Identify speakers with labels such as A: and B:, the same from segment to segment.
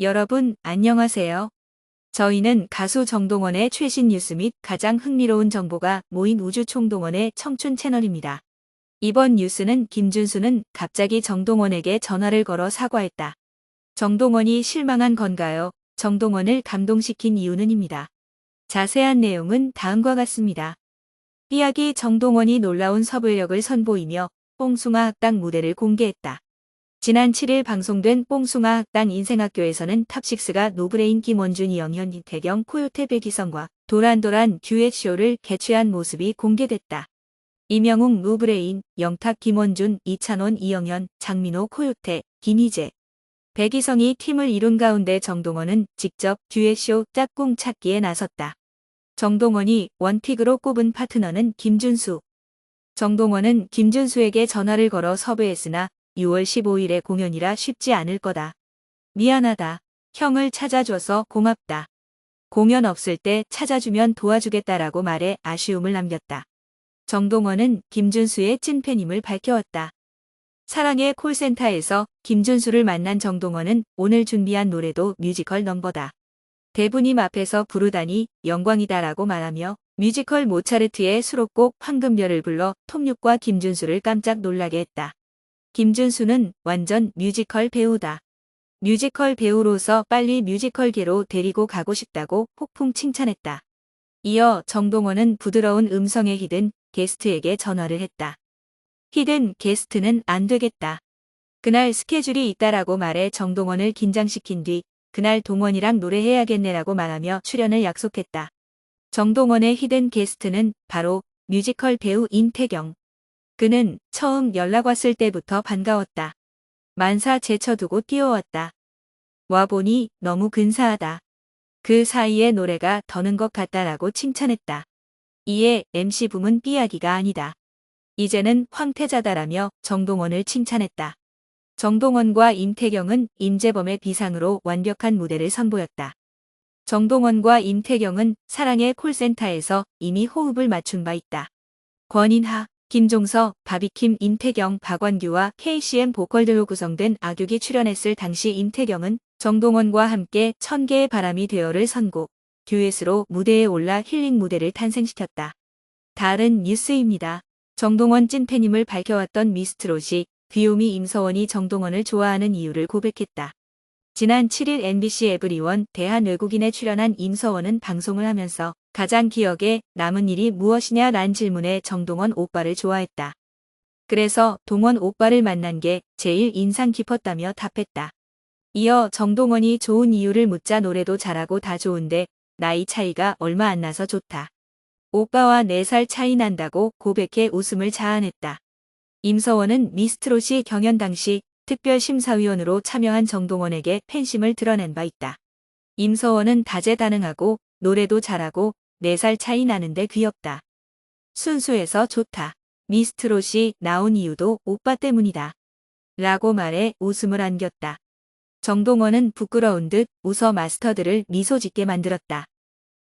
A: 여러분, 안녕하세요. 저희는 가수 정동원의 최신 뉴스 및 가장 흥미로운 정보가 모인 우주총동원의 청춘 채널입니다. 이번 뉴스는 김준수는 갑자기 정동원에게 전화를 걸어 사과했다. 정동원이 실망한 건가요? 정동원을 감동시킨 이유는입니다. 자세한 내용은 다음과 같습니다. 삐약이 정동원이 놀라운 섭외력을 선보이며 뽕숭아 학당 무대를 공개했다. 지난 7일 방송된 뽕숭아 학당 인생학교에서는 탑식스가 노브레인 김원준 이 영현 이태경 코요태 백이성과 도란도란 듀엣쇼를 개최한 모습이 공개됐다. 이명웅 노브레인, 영탁 김원준, 이찬원 이영현, 장민호 코요태, 김희재, 백이성이 팀을 이룬 가운데 정동원은 직접 듀엣쇼 짝꿍 찾기에 나섰다. 정동원이 원픽으로 꼽은 파트너는 김준수. 정동원은 김준수에게 전화를 걸어 섭외했으나 6월 15일에 공연이라 쉽지 않을 거다. 미안하다. 형을 찾아줘서 고맙다. 공연 없을 때 찾아주면 도와주겠다라고 말해 아쉬움을 남겼다. 정동원은 김준수의 찐팬임을 밝혀왔다. 사랑의 콜센터에서 김준수를 만난 정동원은 오늘 준비한 노래도 뮤지컬 넘버다. 대부님 앞에서 부르다니 영광이다라고 말하며 뮤지컬 모차르트의 수록곡 황금별을 불러 톱육과 김준수를 깜짝 놀라게 했다. 김준수는 완전 뮤지컬 배우다. 뮤지컬 배우로서 빨리 뮤지컬계로 데리고 가고 싶다고 폭풍 칭찬했다. 이어 정동원은 부드러운 음성의 히든 게스트에게 전화를 했다. 히든 게스트는 안 되겠다. 그날 스케줄이 있다라고 말해 정동원을 긴장시킨 뒤 그날 동원이랑 노래해야겠네라고 말하며 출연을 약속했다. 정동원의 히든 게스트는 바로 뮤지컬 배우 임태경. 그는 처음 연락 왔을 때부터 반가웠다. 만사 제쳐두고 뛰어왔다. 와보니 너무 근사하다. 그 사이에 노래가 더는 것 같다라고 칭찬했다. 이에 MC 붐은 삐약이가 아니다. 이제는 황태자다라며 정동원을 칭찬했다. 정동원과 임태경은 임재범의 비상으로 완벽한 무대를 선보였다. 정동원과 임태경은 사랑의 콜센터에서 이미 호흡을 맞춘 바 있다. 권인하, 김종서, 바비킴, 임태경, 박완규와 KCM 보컬들로 구성된 악육이 출연했을 당시 임태경은 정동원과 함께 천개의 바람이 되어를 선곡, 듀엣으로 무대에 올라 힐링 무대를 탄생시켰다. 다른 뉴스입니다. 정동원 찐팬임을 밝혀왔던 미스트롯이 귀요미 임서원이 정동원을 좋아하는 이유를 고백했다. 지난 7일 MBC 에브리원 대한외국인에 출연한 임서원은 방송을 하면서 가장 기억에 남은 일이 무엇이냐 란 질문에 정동원 오빠를 좋아했다. 그래서 동원 오빠를 만난 게 제일 인상 깊었다며 답했다. 이어 정동원이 좋은 이유를 묻자 노래도 잘하고 다 좋은데 나이 차이가 얼마 안 나서 좋다. 오빠와 4살 차이 난다고 고백해 웃음을 자아냈다. 임서원은 미스트롯이 경연 당시 특별심사위원으로 참여한 정동원에게 팬심을 드러낸 바 있다. 임서원은 다재다능하고 노래도 잘하고 4살 차이 나는데 귀엽다. 순수해서 좋다. 미스트롯이 나온 이유도 오빠 때문이다. 라고 말해 웃음을 안겼다. 정동원은 부끄러운 듯 웃어 마스터들을 미소 짓게 만들었다.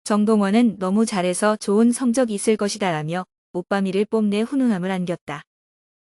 A: 정동원은 너무 잘해서 좋은 성적 있을 것이다 라며 오빠미를 뽐내 훈훈함을 안겼다.